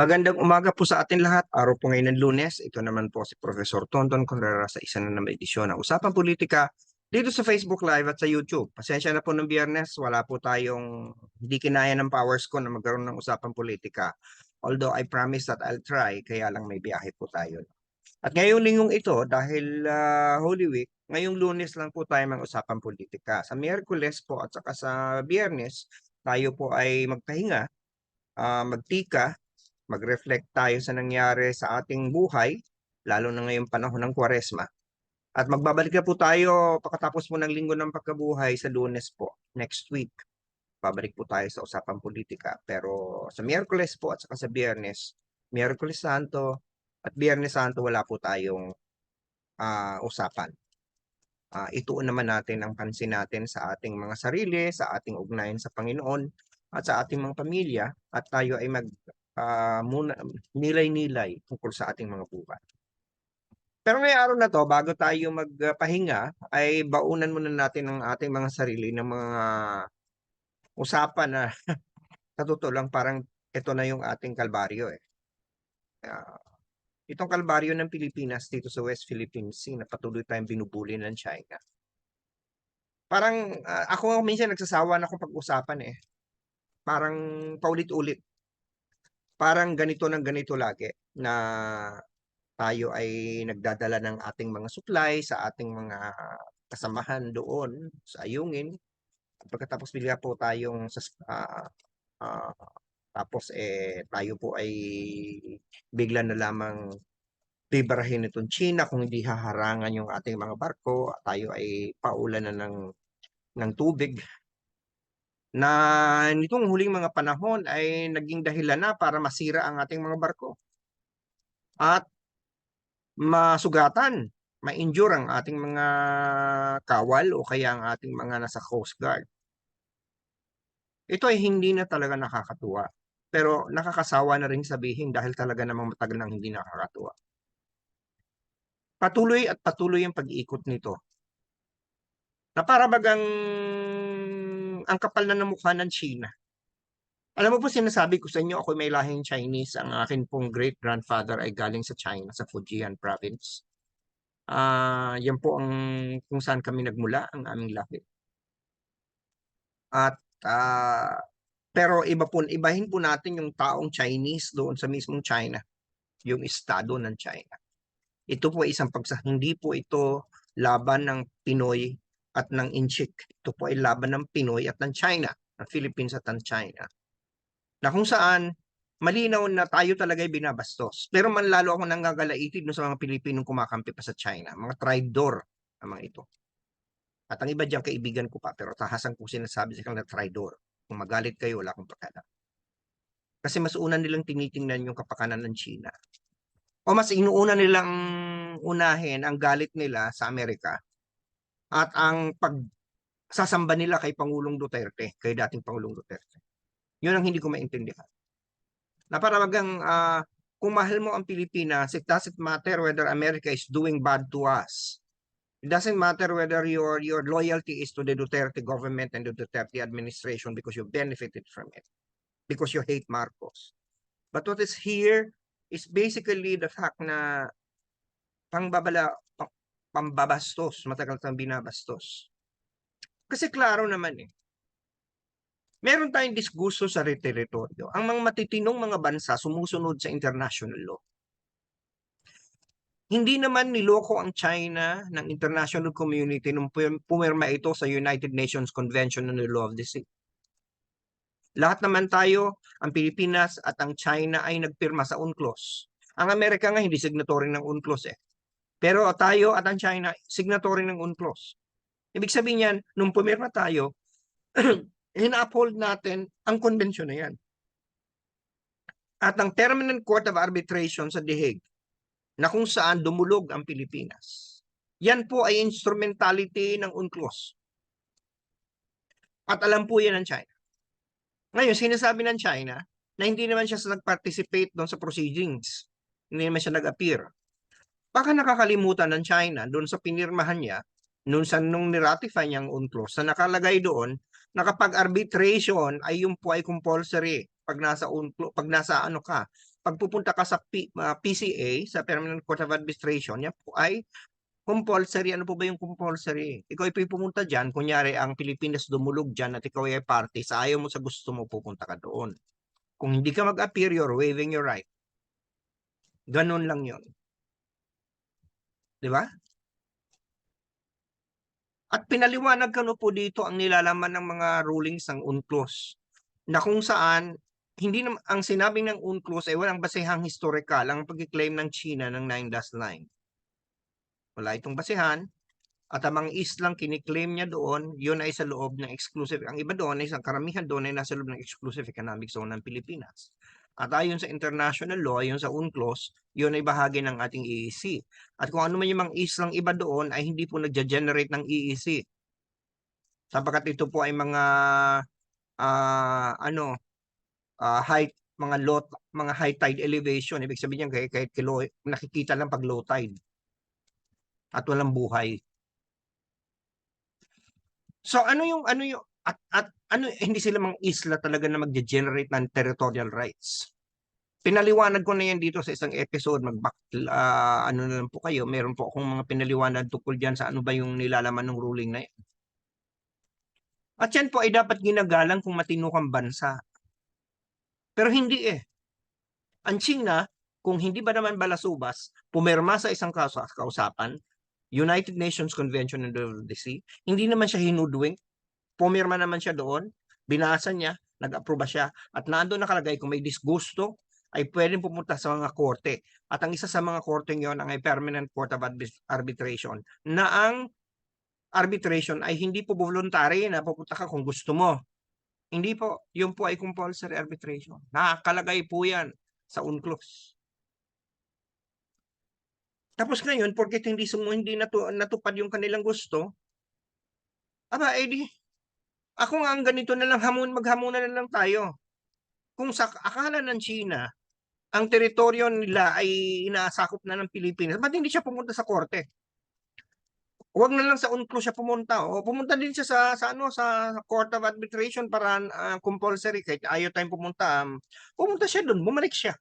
Magandang umaga po sa atin lahat. Araw po ngayon ng lunes. Ito naman po si Professor Tonton Conrera sa isa na naman edisyon ng Usapang Politika dito sa Facebook Live at sa YouTube. Pasensya na po ng biyernes. Wala po tayong hindi kinaya ng powers ko na magkaroon ng Usapang Politika. Although I promise that I'll try, kaya lang may biyahe po tayo. At ngayong linggong ito, dahil ah, Holy Week, ngayong lunes lang po tayo mag Usapang Politika. Sa Miyerkules po at saka sa biyernes, tayo po ay magpahinga, ah, magtika, mag-reflect tayo sa nangyari sa ating buhay, lalo na ngayong panahon ng Kwaresma. At magbabalik na po tayo pagkatapos po ng linggo ng pagkabuhay sa lunes po, next week. Babalik po tayo sa usapang politika. Pero sa Miyerkules po at saka sa Biyernes, Miyerkules Santo at Biyernes Santo wala po tayong ah, usapan. Ah, ituon naman natin ang pansin natin sa ating mga sarili, sa ating ugnayan sa Panginoon at sa ating mga pamilya at tayo ay mag ah, muna nilay-nilay tungkol sa ating mga buhay. Pero ngayong araw na to, bago tayo magpahinga, ay baunan muna natin ang ating mga sarili ng mga usapan na sa lang parang ito na yung ating kalbaryo eh. Ah, itong kalbaryo ng Pilipinas dito sa West Philippine Sea na patuloy tayong binubuli ng China. Parang ah, ako minsan nagsasawa na akong pag-usapan eh. Parang paulit-ulit parang ganito ng ganito lagi na tayo ay nagdadala ng ating mga supply sa ating mga kasamahan doon sa ayungin. At pagkatapos bigla po tayong sa ah, ah, tapos eh tayo po ay bigla na lamang bibarahin itong China kung hindi haharangan yung ating mga barko, tayo ay paulan na ng ng tubig na nitong huling mga panahon ay naging dahilan na para masira ang ating mga barko. At masugatan, ma-injure ang ating mga kawal o kaya ang ating mga nasa Coast Guard. Ito ay hindi na talaga nakakatuwa. Pero nakakasawa na rin sabihin dahil talaga namang matagal nang hindi nakakatuwa. Patuloy at patuloy ang pag-iikot nito. Na para bagang ang kapal na ng mukha ng China. Alam mo po sinasabi ko sa inyo, ako may lahing Chinese. Ang akin pong great-grandfather ay galing sa China, sa Fujian province. Ah, yan po ang kung saan kami nagmula, ang aming lahi. At ah, pero iba po, ibahin po natin yung taong Chinese doon sa mismong China, yung estado ng China. Ito po isang pagsa, hindi po ito laban ng Pinoy at ng Inchik. Ito po ay laban ng Pinoy at ng China, ng Philippines at ng China. Na kung saan, malinaw na tayo talaga ay binabastos. Pero man lalo ako nanggagalaitid no sa mga Pilipinong kumakampi pa sa China. Mga traidor ang mga ito. At ang iba dyan kaibigan ko pa, pero tahasan ko sinasabi sa kanila traidor. Kung magalit kayo, wala akong pakala. Kasi mas una nilang tinitingnan yung kapakanan ng China. O mas inuuna nilang unahin ang galit nila sa Amerika at ang pag sasamba nila kay Pangulong Duterte, kay dating Pangulong Duterte. Yun ang hindi ko maintindihan. Na para magang ah, kung mahal mo ang Pilipinas, it doesn't matter whether America is doing bad to us. It doesn't matter whether your your loyalty is to the Duterte government and the Duterte administration because you benefited from it. Because you hate Marcos. But what is here is basically the fact na pangbabala, pang- pambabastos, matagal kang binabastos. Kasi klaro naman eh. Meron tayong disgusto sa teritoryo. Ang mga matitinong mga bansa sumusunod sa international law. Hindi naman niloko ang China ng international community nung pum- pumirma ito sa United Nations Convention on the Law of the Sea. Lahat naman tayo, ang Pilipinas at ang China ay nagpirma sa UNCLOS. Ang Amerika nga hindi signatory ng UNCLOS eh. Pero tayo at ang China, signatory ng UNCLOS. Ibig sabihin yan, nung pumirma tayo, ina-uphold natin ang konbensyon na yan. At ang Permanent Court of Arbitration sa The Hague, na kung saan dumulog ang Pilipinas. Yan po ay instrumentality ng UNCLOS. At alam po yan ng China. Ngayon, sinasabi ng China na hindi naman siya nag-participate doon sa proceedings. Hindi naman siya nag-appear. Baka nakakalimutan ng China doon sa pinirmahan niya noon sa nung niratify niya ang UNCLOS na nakalagay doon na kapag arbitration ay yung po ay compulsory pag nasa UNCLOS, pag nasa ano ka, pag pupunta ka sa P- ah, PCA, sa Permanent Court of Administration, yan po ay compulsory. Ano po ba yung compulsory? Ikaw ay pumunta dyan, kunyari ang Pilipinas dumulog dyan at ikaw ay party, sa ayaw mo sa gusto mo, pupunta ka doon. Kung hindi ka mag-appear, you're waiving your right. Ganun lang yon. Di ba? At pinaliwanag ko po dito ang nilalaman ng mga rulings ng UNCLOS na kung saan hindi nam ang sinabing ng UNCLOS ay walang basehang historical ang pag-claim ng China ng 9-9. Wala itong basehan at ang mga islang kiniklaim niya doon, yun ay sa loob ng exclusive. Ang iba doon ay isang karamihan doon ay nasa loob ng exclusive economic zone ng Pilipinas. At ayon sa international law, ayon sa UNCLOS, yun ay bahagi ng ating EEC. At kung ano man yung mga islang iba doon ay hindi po nagja-generate ng EEC. Sapagkat ito po ay mga ah, ano ah, high mga low mga high tide elevation ibig sabihin niyan kahit, kahit kilo nakikita lang pag low tide at walang buhay. So ano yung ano yung at, at ano hindi sila mga isla talaga na magge-generate ng territorial rights. Pinaliwanag ko na yan dito sa isang episode mag ah, ano na lang po kayo meron po akong mga pinaliwanag tungkol diyan sa ano ba yung nilalaman ng ruling na yan. At yan po ay dapat ginagalang kung matino kang bansa. Pero hindi eh. Ang China, kung hindi ba naman balasubas, pumirma sa isang kaus- kausapan, United Nations Convention on the Sea, hindi naman siya hinudwing, pumirma naman siya doon, binasa niya, nag-aproba siya, at nandoon nakalagay kung may disgusto, ay pwedeng pumunta sa mga korte. At ang isa sa mga korte ngayon ang ay Permanent Court of Arbit- Arbitration na ang arbitration ay hindi po voluntary na pupunta ka kung gusto mo. Hindi po. Yun po ay compulsory arbitration. Nakakalagay po yan sa UNCLOS. Tapos ngayon, porket hindi sumu hindi natu natupad yung kanilang gusto, aba, edi, ako nga ang ganito na lang, hamon, maghamunan na lang tayo. Kung sa akala ng China, ang teritoryo nila ay inasakop na ng Pilipinas, ba't hindi siya pumunta sa korte? Huwag na lang sa UNCLOS siya pumunta. O pumunta din siya sa, sa ano sa Court of Arbitration para ah, compulsory kahit ayaw tayong pumunta. um, pumunta siya doon, bumalik siya.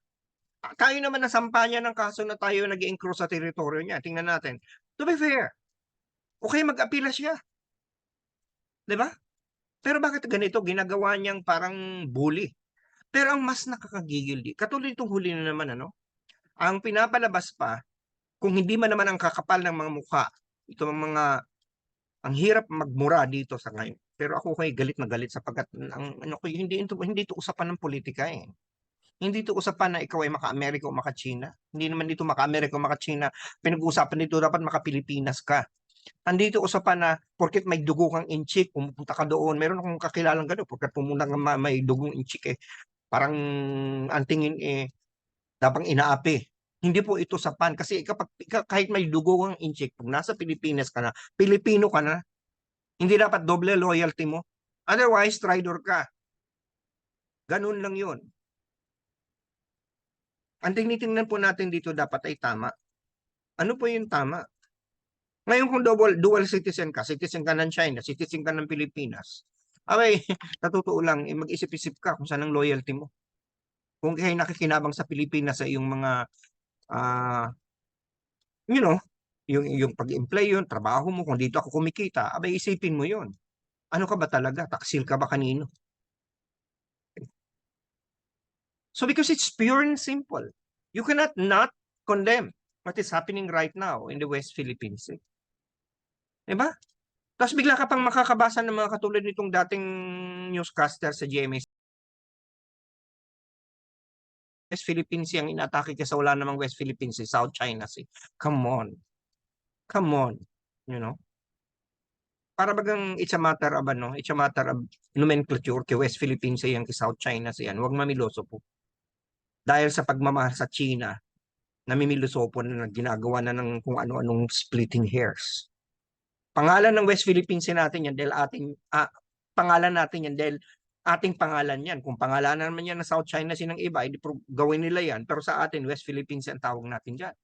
Ah, Tayo naman nasampa niya ng kaso na tayo nag encroach sa teritoryo niya. Tingnan natin. To be fair, okay mag-apila siya. 'Di ba? Pero bakit ganito? Ginagawa niyang parang bully. Pero ang mas nakakagigil di, katulad itong huli na naman ano, ang pinapalabas pa, kung hindi man naman ang kakapal ng mga mukha, ito ang mga, ang hirap magmura dito sa ngayon. Pero ako kay galit na galit sapagkat ang ano ko hindi ito hindi ito usapan ng politika eh. Hindi ito usapan na ikaw ay maka-Amerika o maka-China. Hindi naman dito maka-Amerika o maka-China. Pinag-uusapan dito dapat maka-Pilipinas ka. Andito usapan na porket may dugo kang inchik, pumunta ka doon. Meron akong kakilalang gano'n porket pumunta ka ma- may dugong inchik eh. Parang ang tingin eh dabang inaapi. Hindi po ito sapan kasi kapag kahit may dugo kang inchik, pag nasa Pilipinas ka na, Pilipino ka na, hindi dapat doble loyalty mo. Otherwise, traitor ka. Ganun lang yun. Ang tinitingnan po natin dito dapat ay tama. Ano po yung tama? Ngayon kung dual, dual citizen ka, citizen ka ng China, citizen ka ng Pilipinas, abay, natutuo lang, eh, mag-isip-isip ka kung saan ang loyalty mo. Kung kayo nakikinabang sa Pilipinas sa iyong mga, ah, you know, yung, yung pag-employ yun, trabaho mo, kung dito ako kumikita, abay, isipin mo yun. Ano ka ba talaga? Taksil ka ba kanino? So because it's pure and simple, you cannot not condemn what is happening right now in the West Philippines. Sea. Diba? Tapos bigla ka pang makakabasa ng mga katulad nitong dating newscaster sa GMA. West Philippines Sea ang inatake kasi wala namang West Philippines Sea, South China Sea. Come on. Come on. You know? Para bagang it's a matter of ano, it's a matter of nomenclature kay West Philippines Sea yan, kay South China Sea. Huwag mamiloso po. Dahil sa pagmamahal sa China, namimiloso po na ginagawa na ng kung ano-anong splitting hairs. Pangalan ng West Philippines Sea natin yan dahil ating ah, pangalan natin yan dahil ating pangalan yan. Kung pangalanan naman yan ng South China Sea ng iba, edi gawin nila yan. Pero sa atin, West Philippines Sea ang tawag natin dyan.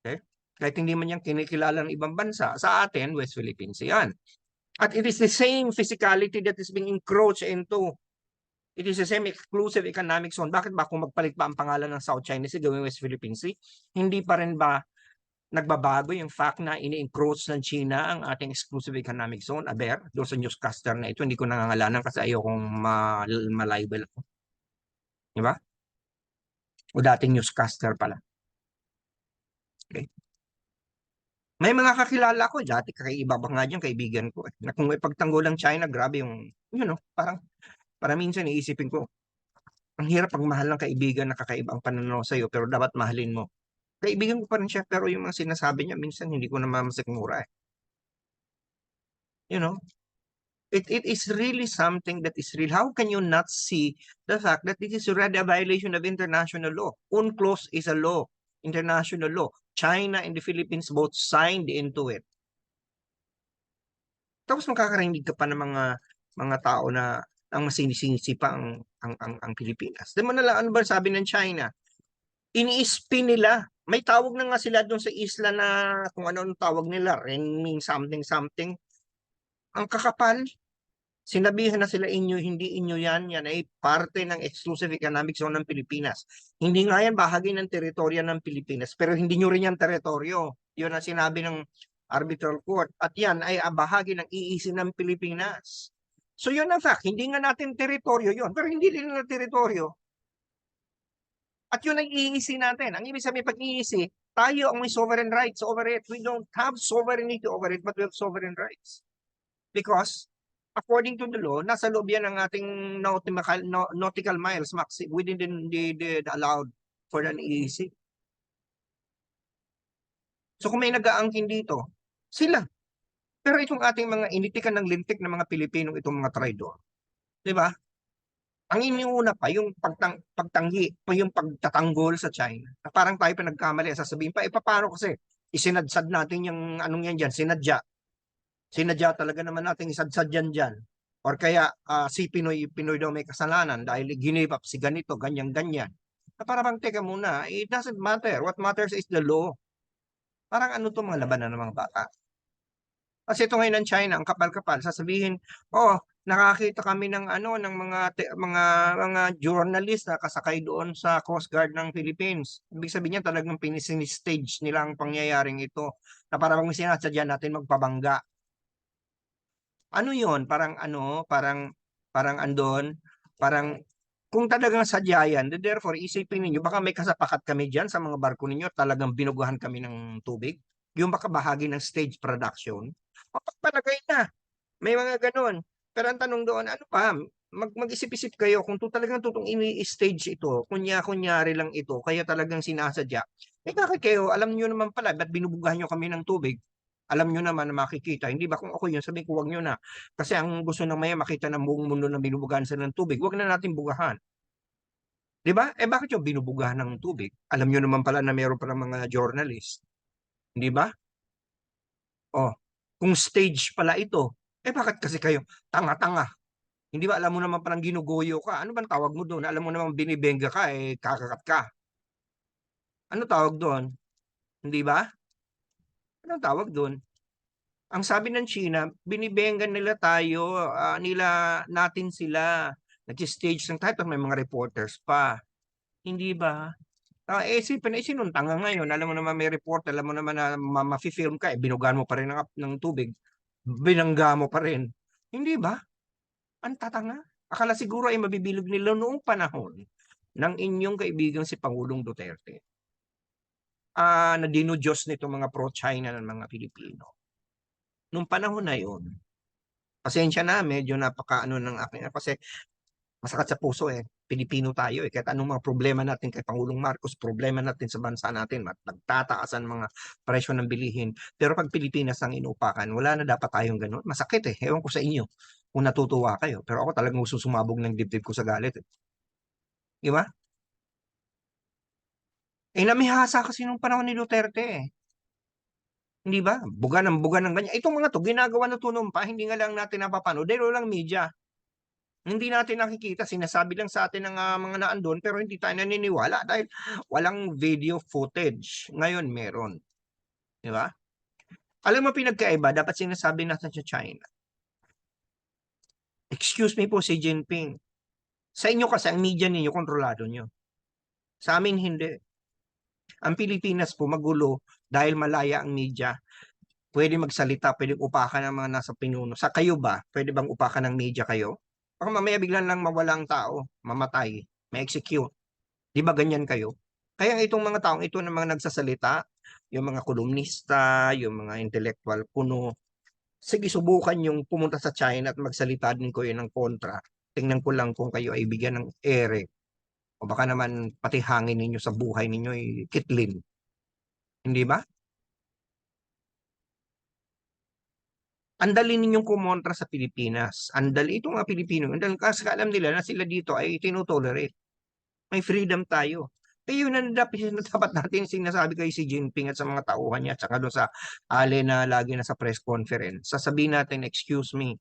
Okay? Kahit hindi man yan kinikilala ng ibang bansa, sa atin, West Philippines Sea yan. At it is the same physicality that is being encroached into It is a semi-exclusive economic zone. Bakit ba kung magpalit pa ang pangalan ng South China Sea gawing West Philippine Sea, hindi pa rin ba nagbabago yung fact na ini-encroach ng China ang ating exclusive economic zone, aber, doon sa newscaster na ito, hindi ko nangangalanan kasi ayokong ma malibel ako. Di ba? O dating newscaster pala. Okay. May mga kakilala ko, dati kakaiba ba nga dyan, kaibigan ko. Eh, na kung may pagtanggol ng China, grabe yung, you know, parang, para minsan iisipin ko, ang hirap pag mahal ng kaibigan na kakaiba ang pananaw sa'yo, pero dapat mahalin mo. Kaibigan ko pa rin siya, pero yung mga sinasabi niya, minsan hindi ko na mamasikmura eh. You know, it, it is really something that is real. How can you not see the fact that this is already a violation of international law? UNCLOS is a law, international law. China and the Philippines both signed into it. Tapos makakarinig ka pa ng mga mga tao na ang masinisingisi pa ang, ang, ang, ang Pilipinas. Di mo na lang, ano ba sabi ng China? Ini-spin nila. May tawag na nga sila doon sa isla na kung ano ang tawag nila, renming something something. Ang kakapal, sinabihan na sila inyo, hindi inyo yan, yan ay parte ng exclusive economic zone ng Pilipinas. Hindi nga yan bahagi ng teritoryo ng Pilipinas, pero hindi nyo rin yan teritoryo. Yun ang sinabi ng arbitral court. At yan ay ah, bahagi ng iisi ng Pilipinas. So yun ang fact, hindi nga natin teritoryo yun, pero hindi din na teritoryo. At yun ang iisi natin. Ang ibig sabihin pag iisi, tayo ang may sovereign rights over it. We don't have sovereignty over it, but we have sovereign rights. Because according to the law, nasa loob yan ng ating nautical, nautical miles maxi within the, the, the, the allowed for an EEC. So kung may nag-aangkin dito, sila. Pero itong ating mga initikan ng lintik ng mga Pilipino, itong mga traidor, di ba? Ang iniuna pa, yung pagtang, pagtanggi, pa yung pagtatanggol sa China. Na parang tayo pa nagkamali, sasabihin pa, eh paano kasi isinadsad natin yung anong yan dyan, sinadya. Sinadya talaga naman natin isadsad yan dyan. Or kaya ah, si Pinoy, Pinoy daw may kasalanan dahil give up si ganito, ganyan, ganyan. Na para bang teka muna, it doesn't matter. What matters is the law. Parang ano to mga labanan ng mga bata. Kasi ito ngayon ng China, ang kapal-kapal, sasabihin, oh, nakakita kami ng ano ng mga te- mga mga journalist na kasakay doon sa Coast Guard ng Philippines. Ibig sabihin niya talagang pinisini-stage nila ang pangyayaring ito na parang sinasadya natin magpabangga. Ano 'yon? Parang ano, parang parang andon, parang kung talagang sadya yan, therefore isipin ninyo baka may kasapakat kami diyan sa mga barko ninyo, talagang binuguhan kami ng tubig. Yung baka bahagi ng stage production. Mapagpalagay na. May mga ganun. Pero ang tanong doon, ano pa, mag mag-isip-isip kayo kung to talagang tutong ini-stage ito, kunya-kunyari lang ito, kaya talagang sinasadya. Eh bakit kayo, alam nyo naman pala, ba't binubugahan nyo kami ng tubig? Alam nyo naman na makikita. Hindi ba kung ako yun, sabihin ko huwag nyo na. Kasi ang gusto ng maya makita ng buong mundo na binubugahan sila ng tubig, huwag na natin bugahan. Di ba? Eh bakit yung binubugahan ng tubig? Alam nyo naman pala na meron pala mga journalist. Di ba? Oh, kung stage pala ito, eh bakit kasi kayo tanga-tanga? Hindi ba alam mo naman parang ginuguyo ka? Ano bang tawag mo doon? Alam mo naman binibenga ka eh kakakat ka. Ano tawag doon? Hindi ba? Anong tawag doon? Ang sabi ng China, binibenga nila tayo, ah, nila natin sila. Nag-stage ng tayo, may mga reporters pa. Hindi ba? Ah, eh, isipin, eh, sinong tanga ngayon? Alam mo naman may report, alam mo naman na ma- ma-film ka, eh, binugan mo pa rin ng, ng tubig. Binangga mo pa rin. Hindi ba? Ang tatanga. Akala siguro ay mabibilog nila noong panahon ng inyong kaibigang si Pangulong Duterte. Ah, na dinudiyos nito mga pro-China ng mga Pilipino. Nung panahon na yun, pasensya na, medyo napaka ano ng akin, kasi masakit sa puso eh. Pilipino tayo eh. Kahit anong mga problema natin kay Pangulong Marcos, problema natin sa bansa natin, nagtataas ang mga presyo ng bilihin. Pero pag Pilipinas ang inupakan, wala na dapat tayong ganun. Masakit eh. Ewan ko sa inyo kung natutuwa kayo. Pero ako talagang gusto sumabog ng dibdib ko sa galit. Eh. Di ba? Eh, namihasa kasi nung panahon ni Duterte eh. Hindi ba? Buga ng buga ng ganyan. Itong mga to, ginagawa na to noon pa, hindi nga lang natin napapanood dahil walang media. Hindi natin nakikita, sinasabi lang sa atin ng ah, mga naandun, pero hindi tayo naniniwala dahil walang video footage. Ngayon meron. Di ba? Alam mo pinagkaiba, dapat sinasabi natin sa China. Excuse me po si Jinping. Sa inyo kasi ang media ninyo kontrolado nyo. Sa amin hindi. Ang Pilipinas po magulo dahil malaya ang media. Pwede magsalita, pwede upakan ng mga nasa pinuno. Sa kayo ba? Pwede bang upakan ng media kayo? Baka mamaya biglang lang mawala ang tao, mamatay, may execute. Di ba ganyan kayo? Kaya itong mga taong ito na mga nagsasalita, yung mga kolumnista, yung mga intellectual puno, sige subukan yung pumunta sa China at magsalita din ko yun ng kontra. Tingnan ko lang kung kayo ay bigyan ng ere. O baka naman pati hangin ninyo sa buhay ninyo ay kitlin. Hindi ba? Andali ninyong kumontra sa Pilipinas. Andali itong mga Pilipino. Andali, kasi alam nila na sila dito ay tinotolerate. May freedom tayo. Eh yun ang dapat, dapat natin sinasabi kay si Jinping at sa mga tauhan niya at saka doon sa ale na lagi na sa press conference. Sasabihin natin, excuse me.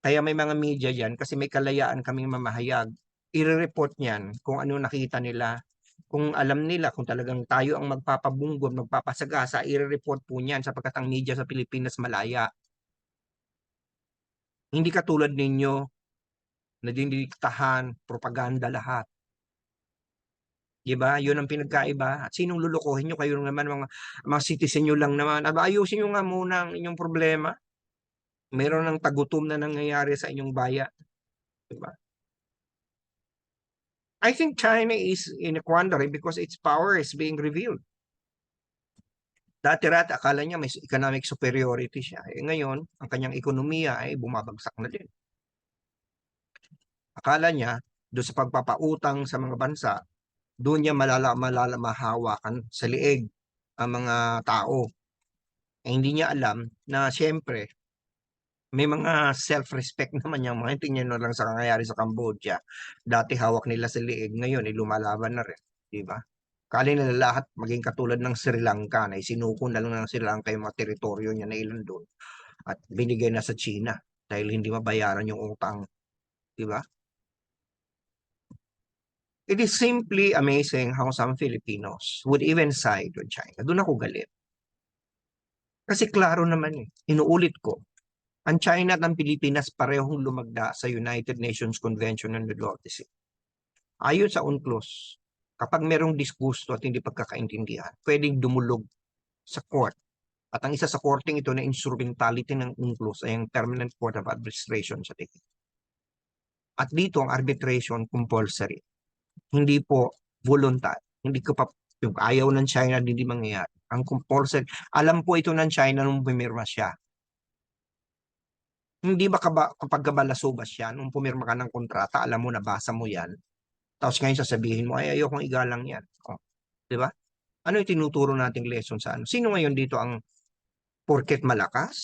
Kaya may mga media dyan kasi may kalayaan kaming mamahayag. I-report niyan kung ano nakita nila. Kung alam nila kung talagang tayo ang magpapabungon, magpapasagasa, i-report po niyan sapagkat ang media sa Pilipinas malaya. Hindi katulad ninyo na dinidiktahan, propaganda lahat. Di ba? Yun ang pinagkaiba. At sinong lulukohin nyo? Kayo naman, mga, mga citizen nyo lang naman. Aba, ayusin nyo nga muna ang inyong problema. Meron ng tagutom na nangyayari sa inyong bayan. Di ba? I think China is in a quandary because its power is being revealed. Dati-rati akala niya may economic superiority siya. Eh, ngayon, ang kanyang ekonomiya ay bumabagsak na din. Akala niya, doon sa pagpapautang sa mga bansa, doon niya malala, malala mahawakan sa liig ang mga tao. Eh, hindi niya alam na siyempre, may mga self-respect naman yung mga tingnan lang sa nangyayari sa Cambodia. Dati hawak nila sa liig, ngayon ay lumalaban na rin. Di ba? Kali nila lahat maging katulad ng Sri Lanka na isinuko na lang ng Sri Lanka yung mga teritoryo niya na ilan doon at binigay na sa China dahil hindi mabayaran yung utang. Di ba? It is simply amazing how some Filipinos would even side with China. Doon ako galit. Kasi klaro naman eh. Inuulit ko. Ang China at ang Pilipinas parehong lumagda sa United Nations Convention on the Law of the Sea. Ayon sa UNCLOS, kapag merong disgusto at hindi pagkakaintindihan, pwedeng dumulog sa court. At ang isa sa korting ito na instrumentality ng UNCLOS ay ang Permanent Court of Administration sa tingin. At dito ang arbitration compulsory. Hindi po voluntary. Hindi ko pa yung ayaw ng China hindi mangyayari. Ang compulsory. Alam po ito ng China nung pumirma siya. Hindi ba kapag kabalasubas siya, nung pumirma ka ng kontrata, alam mo, nabasa mo yan, tapos ngayon sasabihin mo, ay ayokong igalang yan. O, di ba? Ano yung tinuturo nating lesson sa ano? Sino ngayon dito ang porket malakas,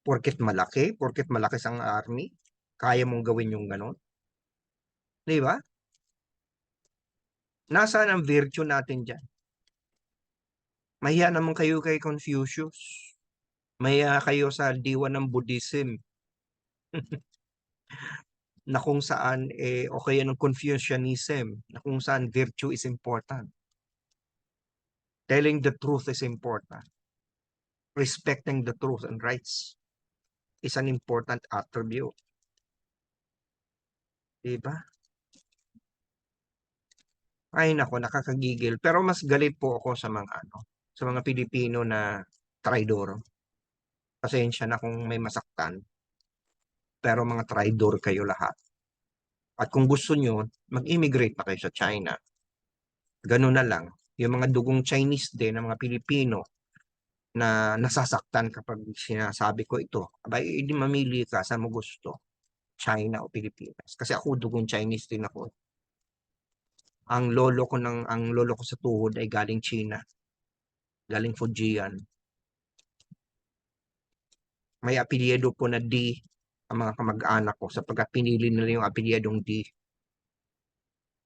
porket malaki, porket malakas ang army, kaya mong gawin yung ganon? Di ba? Nasaan ang virtue natin dyan? Mahiya naman kayo kay Confucius. Mahiya kayo sa diwa ng Buddhism. na kung saan eh, o kaya ng Confucianism na kung saan virtue is important. Telling the truth is important. Respecting the truth and rights is an important attribute. Diba? Ay nako, nakakagigil. Pero mas galit po ako sa mga ano, sa mga Pilipino na traidor. Pasensya na kung may masaktan pero mga traidor kayo lahat. At kung gusto nyo, mag-immigrate pa kayo sa China. Ganun na lang. Yung mga dugong Chinese din, ng mga Pilipino, na nasasaktan kapag sinasabi ko ito. Abay, hindi mamili ka saan mo gusto. China o Pilipinas. Kasi ako dugong Chinese din ako. Ang lolo ko ng ang lolo ko sa tuhod ay galing China. Galing Fujian. May apelyido po na D ang mga kamag-anak ko sapagkat pinili nila yung apelyadong D.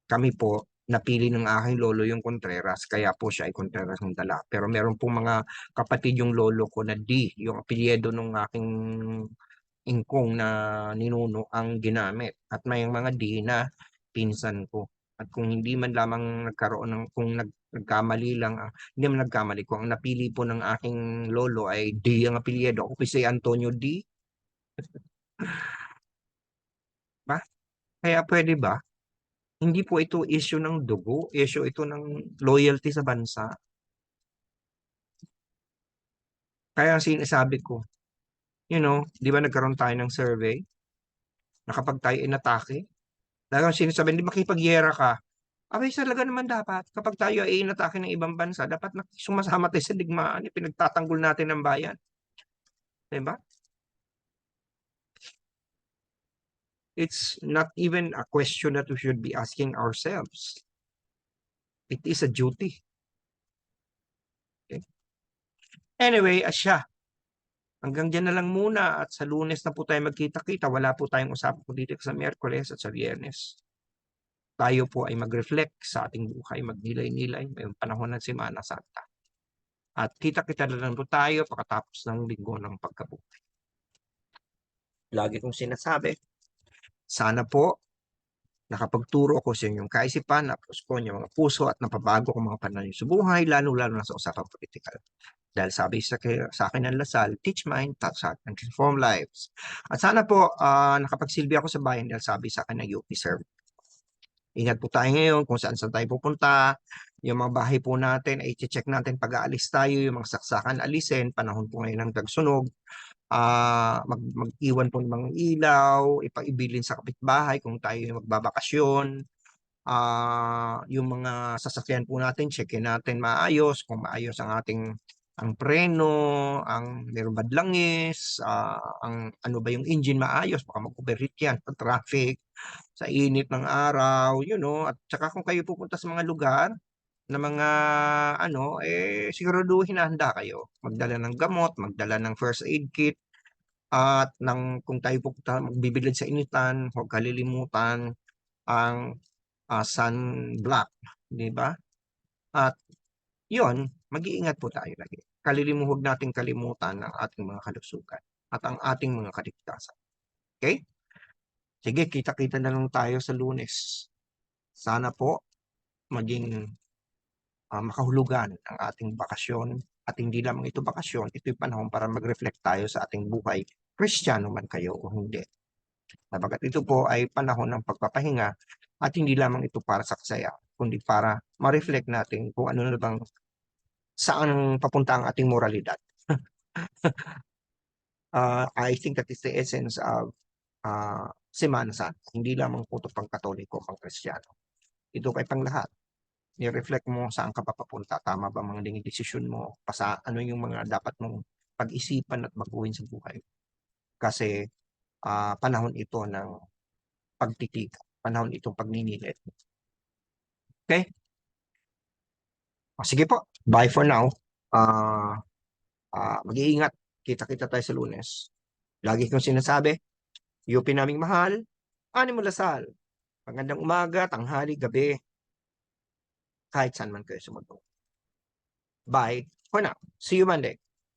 Kami po, napili ng aking lolo yung Contreras, kaya po siya ay Contreras ng dala. Pero meron pong mga kapatid yung lolo ko na D, yung apelyido ng aking ingkong na ninuno ang ginamit. At may mga D na pinsan ko. At kung hindi man lamang nagkaroon ng, kung nag, nagkamali lang, ah, hindi man nagkamali, kung ang napili po ng aking lolo ay D ang apelyido, ako si Antonio D. ba? Kaya pwede ba? Hindi po ito issue ng dugo, issue ito ng loyalty sa bansa. Kaya ang sinasabi ko, you know, di ba nagkaroon tayo ng survey na kapag tayo inatake, talagang sinasabi, di makipagyera ka. Abay, talaga naman dapat, kapag tayo ay inatake ng ibang bansa, dapat sumasama tayo sa digmaan, pinagtatanggol natin ng bayan. Di ba? It's not even a question that we should be asking ourselves. It is a duty. Okay? Anyway, asya. Hanggang dyan na lang muna at sa lunes na po tayo magkita-kita. Wala po tayong usapan politika sa Miyerkules at sa Biyernes. Tayo po ay mag-reflect sa ating buhay, magnilay-nilay ngayong panahon ng Semana Santa. At kita-kita na lang po tayo pagkatapos ng linggo ng pagkabuhay. Lagi kong sinasabi, sana po nakapagturo ako sa inyong kaisipan, napos ko inyong mga puso at napabago ko mga pananaw sa buhay, lalo-lalo na sa usapang politikal. Dahil sabi sa, sa akin ng Lasal, teach mind, touch heart, and transform lives. At sana po ah, nakapagsilbi ako sa bayan dahil sabi sa akin ng UP serve. Ingat po tayo ngayon kung saan saan tayo pupunta. Yung mga bahay po natin, ay check natin pag aalis tayo, yung mga saksakan alisin, panahon po ngayon ng tagsunog. Ah, mag, mag-iwan po ng mga ilaw, ipaibilin sa kapitbahay kung tayo yung magbabakasyon. Ah, yung mga sasakyan po natin, checkin natin maayos, kung maayos ang ating ang preno, ang meron ba langis, ah, ang ano ba yung engine maayos, baka mag-overheat yan sa traffic, sa init ng araw, you know, at saka kung kayo pupunta sa mga lugar na mga ano, eh siguraduhin na handa kayo. Magdala ng gamot, magdala ng first aid kit, at ng kung tayo pupunta magbibilad sa initan, huwag kalilimutan ang ah, sunblock, di ba? At yon, mag-iingat po tayo lagi. Kalilimu, huwag nating kalimutan ang ating mga kalusugan at ang ating mga kaligtasan. Okay? Sige, kita-kita na lang tayo sa lunes. Sana po maging ah, makahulugan ang ating bakasyon at hindi lamang ito bakasyon, ito'y panahon para mag-reflect tayo sa ating buhay, kristyano man kayo o hindi. Sabagat ito po ay panahon ng pagpapahinga at hindi lamang ito para sa kasaya, kundi para ma-reflect natin kung ano na bang saan papunta ang ating moralidad. Uh, I think that is the essence of uh, Semana Santa. Hindi lamang po ito pang katoliko, pang kristyano. Ito kay pang lahat. Ni-reflect mo saan ka pa papunta. Tama ba mga naging desisyon mo? Pasa, ano yung mga dapat mong pag-isipan at baguhin sa buhay. Kasi ah, panahon ito ng pagtitig. Panahon itong pagninilit. Okay? O, sige po. Bye for now. Ah, ah, mag-iingat. Kita-kita tayo sa lunes. Lagi kong sinasabi, UP naming mahal, Animo Lasal. Magandang umaga, tanghali, gabi. Kahit saan man kayo sumundo. Bye for now. See you Monday.